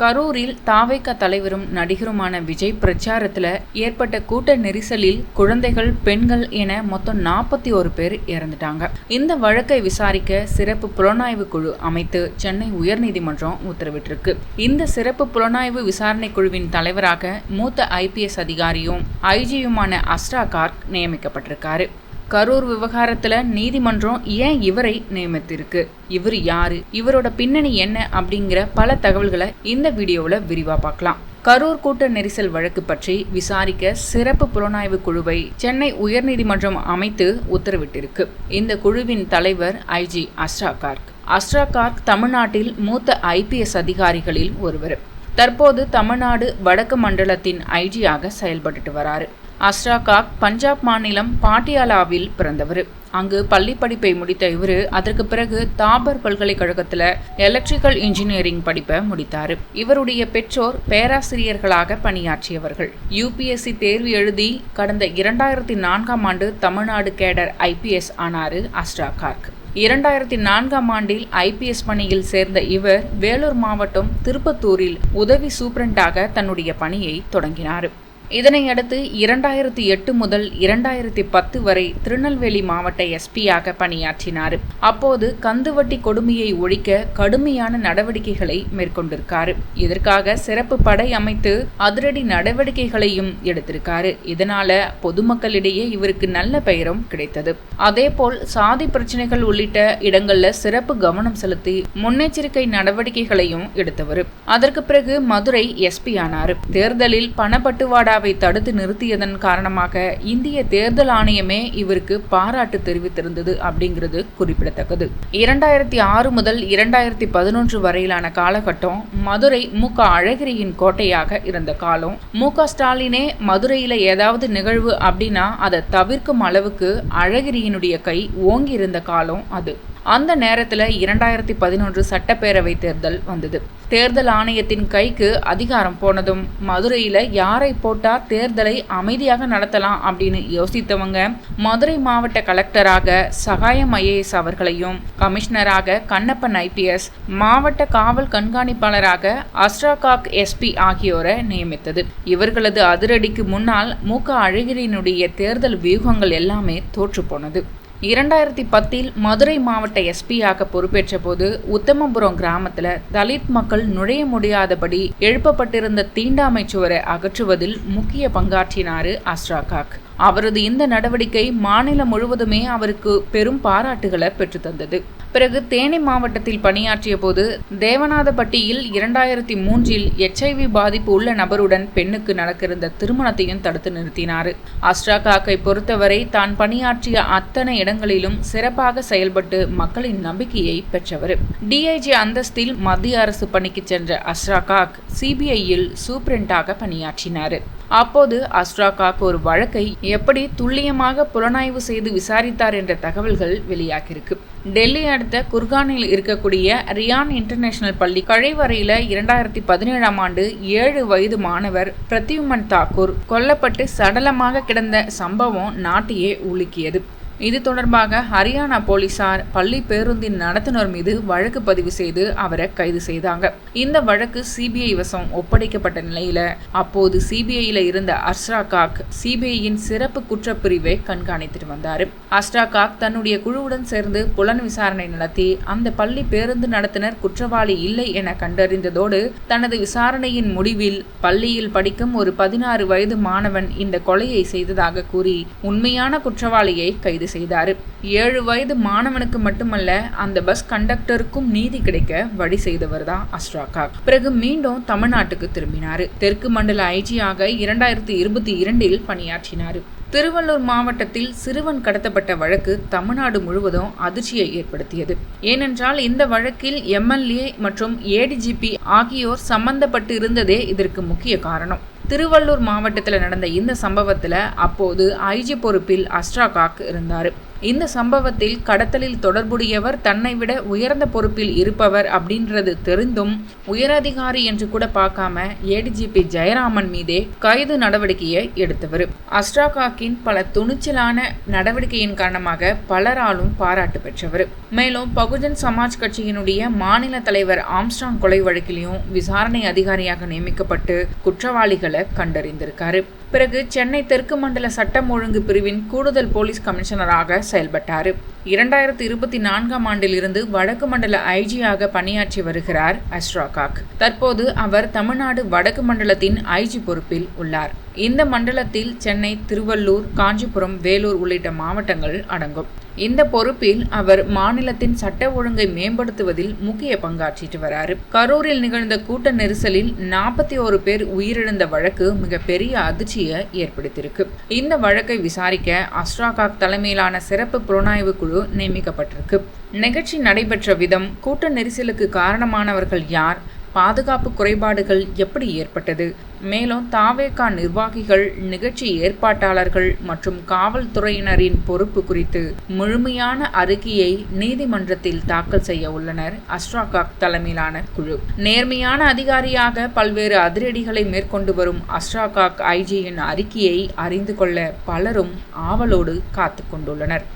கரூரில் தாவைக்க தலைவரும் நடிகருமான விஜய் பிரச்சாரத்தில் ஏற்பட்ட கூட்ட நெரிசலில் குழந்தைகள் பெண்கள் என மொத்தம் நாற்பத்தி ஒரு பேர் இறந்துட்டாங்க. இந்த வழக்கை விசாரிக்க சிறப்பு புலனாய்வு குழு அமைத்து சென்னை உயர்நீதிமன்றம் உத்தரவிட்டிருக்கு. இந்த சிறப்பு புலனாய்வு விசாரணை குழுவின் தலைவராக மூத்த ஐபிஎஸ் அதிகாரியும் ஐஜியுமான அஸ்ரா கார்க் நியமிக்கப்பட்டிருக்காரு. கரூர் விவகாரத்தில் நீதிமன்றம் ஏன் இவரை நியமித்திருக்கு? இவர் யாரு? இவரோட பின்னணி என்ன அப்படிங்கிற பல தகவல்களை இந்த வீடியோவில் விரிவாக பார்க்கலாம். கரூர் கூட்ட நெரிசல் வழக்கு பற்றி விசாரிக்க சிறப்பு புலனாய்வு குழுவை சென்னை உயர்நீதிமன்றம் அமைத்து உத்தரவிட்டிருக்கு. இந்த குழுவின் தலைவர் ஐஜி அஸ்ரா கார்க். அஸ்ரா கார்க் தமிழ்நாட்டில் மூத்த ஐபிஎஸ் அதிகாரிகளில் ஒருவர். தற்போது தமிழ்நாடு வடக்கு மண்டலத்தின் ஐஜியாக செயல்பட்டுட்டு வராரு. அஸ்ராகாக் பஞ்சாப் மாநிலம் பாட்டியாலாவில் பிறந்தவர். அங்கு பள்ளி படிப்பை முடித்த இவர் அதற்கு பிறகு தாபர் பல்கலைக்கழகத்தில் எலக்ட்ரிக்கல் இன்ஜினியரிங் படிப்பை முடித்தார். இவருடைய பெற்றோர் பேராசிரியர்களாக பணியாற்றியவர்கள். யூபிஎஸ்சி தேர்வு எழுதி கடந்த இரண்டாயிரத்தி நான்காம் ஆண்டு தமிழ்நாடு கேடர் ஐபிஎஸ் ஆனாரு அஸ்ரா கார்க் இரண்டாயிரத்தி நான்காம் ஆண்டில் ஐபிஎஸ் பணியில் சேர்ந்த இவர் வேலூர் மாவட்டம் திருப்பத்தூரில் உதவி சூப்பரண்டாக தன்னுடைய பணியை தொடங்கினார். இதனையடுத்து இரண்டாயிரத்தி எட்டு முதல் இரண்டாயிரத்தி பத்து வரை திருநெல்வேலி மாவட்ட எஸ்பியாக பணியாற்றினார். அப்போது கந்துவட்டி கொடுமையை ஒழிக்க கடுமையான நடவடிக்கைகளை மேற்கொண்டிருக்காரு. இதற்காக சிறப்பு படை அமைத்து அதிரடி நடவடிக்கைகளையும் எடுத்திருக்காரு. இதனால பொதுமக்களிடையே இவருக்கு நல்ல பெயரும் கிடைத்தது. அதேபோல் சாதி பிரச்சனைகள் உள்ளிட்ட இடங்கள்ல சிறப்பு கவனம் செலுத்தி முன்னெச்சரிக்கை நடவடிக்கைகளையும் எடுத்தவர். அதற்கு பிறகு மதுரை எஸ்பி ஆனார். தேர்தலில் பணப்பட்டுவாடா இந்தியாவை தடுத்து நிறுத்தியதன் காரணமாக இந்திய தேர்தல் ஆணையமே இவருக்கு பாராட்டு தெரிவித்திருந்தது அப்படிங்கிறது குறிப்பிடத்தக்கது. இரண்டாயிரத்தி ஆறு முதல் இரண்டாயிரத்தி பதினொன்று வரையிலான காலகட்டம் மதுரை மு. க. அழகிரியின் கோட்டையாக இருந்த காலம். மு. க. ஸ்டாலினே மதுரையில் ஏதாவது நிகழ்வு அப்படின்னா அதை தவிர்க்கும் அளவுக்கு அழகிரியினுடைய கை ஓங்கியிருந்த காலம் அது. அந்த நேரத்தில் இரண்டாயிரத்தி பதினொன்று சட்டப்பேரவை தேர்தல் வந்தது. தேர்தல் ஆணையத்தின் கைக்கு அதிகாரம் போனதும் மதுரையில் யாரை போட்டால் தேர்தலை அமைதியாக நடத்தலாம் அப்படின்னு யோசித்தவங்க மதுரை மாவட்ட கலெக்டராக சகாயம் ஐஏஎஸ் அவர்களையும் கமிஷனராக கண்ணப்பன் ஐபிஎஸ் மாவட்ட காவல் கண்காணிப்பாளராக அஸ்ராகாக் எஸ்பி ஆகியோரை நியமித்தது. இவர்களது அதிரடிக்கு முன்னால் மு க அழகிரியினுடைய தேர்தல் வியூகங்கள் எல்லாமே தோற்று போனது. இரண்டாயிரத்தி பத்தில் மதுரை மாவட்ட எஸ்பியாக பொறுப்பேற்ற போது உத்தமபுரம் கிராமத்தில் தலித் மக்கள் நுழைய முடியாதபடி எழுப்பப்பட்டிருந்த தீண்டாமை சுவரை அகற்றுவதில் முக்கிய பங்காற்றினார் அஸ்ராகாக் அவரது இந்த நடவடிக்கை மாநிலம் முழுவதுமே அவருக்கு பெரும் பாராட்டுகளை பெற்றுத்தந்தது பிறகு தேனி மாவட்டத்தில் பணியாற்றிய போது தேவநாதப்பட்டியில் இரண்டாயிரத்தி மூன்றில் எச்ஐவி பாதிப்பு உள்ள நபருடன் பெண்ணுக்கு நடக்கிருந்த திருமணத்தையும் தடுத்து நிறுத்தினார். அஸ்ட்ராகாக்கை பொறுத்தவரை தான் பணியாற்றிய அத்தனை இடங்களிலும் சிறப்பாக செயல்பட்டு மக்களின் நம்பிக்கையை பெற்றவர். டிஐஜி அந்தஸ்தில் மத்திய அரசு பணிக்கு சென்ற அஸ்ட்ராகாக் சிபிஐயில் சூப்ரண்டாக பணியாற்றினார். அப்போது அஸ்ட்ராகாக் ஒரு வழக்கை எப்படி துல்லியமாக புலனாய்வு செய்து விசாரித்தார் என்ற தகவல்கள் வெளியாகியிருக்கு. டெல்லி அடுத்த குர்கானில் இருக்கக்கூடிய ரியான் இன்டர்நேஷனல் பள்ளி கழிவறையில் இரண்டாயிரத்தி பதினேழாம் ஆண்டு ஏழு வயது மாணவர் பிரத்யுமன் தாக்கூர் கொல்லப்பட்டு சடலமாக கிடந்த சம்பவம் நாட்டையே உலுக்கியது. இது தொடர்பாக ஹரியானா போலீசார் பள்ளி பேருந்தின் நடத்துனர் மீது வழக்கு பதிவு செய்து அவரை கைது செய்தாங்க. இந்த வழக்கு சிபிஐ வசம் ஒப்படைக்கப்பட்ட நிலையில அப்போது சிபிஐயில் இருந்த அஸ்ரா காக் சிபிஐயின் சிறப்பு குற்றப்பிரிவை கண்காணித்துட்டு வந்தார். அஸ்ரா காக் தன்னுடைய குழுவுடன் சேர்ந்து புலன் விசாரணை நடத்தி அந்த பள்ளி பேருந்து நடத்துனர் குற்றவாளி இல்லை என கண்டறிந்ததோடு தனது விசாரணையின் முடிவில் பள்ளியில் படிக்கும் ஒரு பதினாறு வயது மாணவன் இந்த கொலையை செய்ததாக கூறி உண்மையான குற்றவாளியை கைது செய்தார். ஏழு வயது மாணவனுக்கு மட்டுமல்ல அந்த பஸ் கண்டக்டருக்கும் நீதி கிடைக்க வழி செய்தவர் தான் அஸ்ராகா பிறகு மீண்டும் தமிழ்நாட்டுக்கு திரும்பினார். தெற்கு மண்டல ஐஜியாக இரண்டாயிரத்தி இருபத்தி இரண்டில் பணியாற்றினார். திருவள்ளூர் மாவட்டத்தில் சிறுவன் கடத்தப்பட்ட வழக்கு தமிழ்நாடு முழுவதும் அதிர்ச்சியை ஏற்படுத்தியது. ஏனென்றால் இந்த வழக்கில் எம்எல்ஏ மற்றும் ஏடிஜிபி ஆகியோர் சம்பந்தப்பட்டு இருந்ததே இதற்கு முக்கிய காரணம். திருவள்ளூர் மாவட்டத்தில் நடந்த இந்த சம்பவத்தில் அப்போது ஐஜி பொறுப்பில் அஸ்ட்ராகாக் இருந்தார். இந்த சம்பவத்தில் கடத்தலில் தொடர்புடையவர் தன்னை விட உயர்ந்த பொறுப்பில் இருப்பவர் அப்படின்றது தெரிந்தும் உயரதிகாரி என்று கூட பார்க்காம ஏடிஜிபி ஜெயராமன் மீதே கைது நடவடிக்கையை எடுத்தவர். அஸ்ட்ராகாக்கின் பல துணிச்சலான நடவடிக்கையின் காரணமாக பலராலும் பாராட்டு பெற்றவர். மேலும் பகுஜன் சமாஜ் கட்சியினுடைய மாநில தலைவர் ஆம்ஸ்டாங் கொலை வழக்கிலையும் விசாரணை அதிகாரியாக நியமிக்கப்பட்டு குற்றவாளிகளை கண்டறிந்திருக்காரு. பிறகு சென்னை தெற்கு மண்டல சட்டம் ஒழுங்கு பிரிவின் கூடுதல் போலீஸ் கமிஷனராக செயல்பட்டார். இரண்டாயிரத்தி இருபத்தி நான்காம் ஆண்டிலிருந்து வடக்கு மண்டல ஐஜியாக பணியாற்றி வருகிறார் அஸ்ட்ராகாக் தற்போது அவர் தமிழ்நாடு வடக்கு மண்டலத்தின் ஐஜி பொறுப்பில் உள்ளார். இந்த மண்டலத்தில் சென்னை திருவள்ளூர் காஞ்சிபுரம் வேலூர் உள்ளிட்ட மாவட்டங்கள் அடங்கும். இந்த பொறுப்பில் அவர் மாநிலத்தின் சட்ட ஒழுங்கை மேம்படுத்துவதில் முக்கிய பங்காற்றிட்டு வராரு. கரூரில் நிகழ்ந்த கூட்ட நெரிசலில் நாற்பத்தி ஒரு பேர் உயிரிழந்த வழக்கு மிகப்பெரிய அதிர்ச்சியை ஏற்படுத்தியிருக்கு. இந்த வழக்கை விசாரிக்க அஸ்ட்ராகாக் தலைமையிலான சிறப்பு புலனாய்வு குழு நியமிக்கப்பட்டிருக்கு. நிகழ்ச்சி நடைபெற்ற விதம் கூட்ட நெரிசலுக்கு காரணமானவர்கள் யார் பாதுகாப்பு குறைபாடுகள் எப்படி ஏற்பட்டது? மேலும் தாவேகா நிர்வாகிகள் நிகழ்ச்சி ஏற்பாட்டாளர்கள் மற்றும் காவல்துறையினரின் பொறுப்பு குறித்து முழுமையான அறிக்கையை நீதிமன்றத்தில் தாக்கல் செய்ய உள்ளனர். அஸ்ட்ராகாக் தலைமையிலான குழு. நேர்மையான அதிகாரியாக பல்வேறு அதிரடிகளை மேற்கொண்டு வரும் அஸ்ட்ராகாக் ஐஜியின் அறிக்கையை அறிந்து கொள்ள பலரும் ஆவலோடு காத்து கொண்டுள்ளனர்.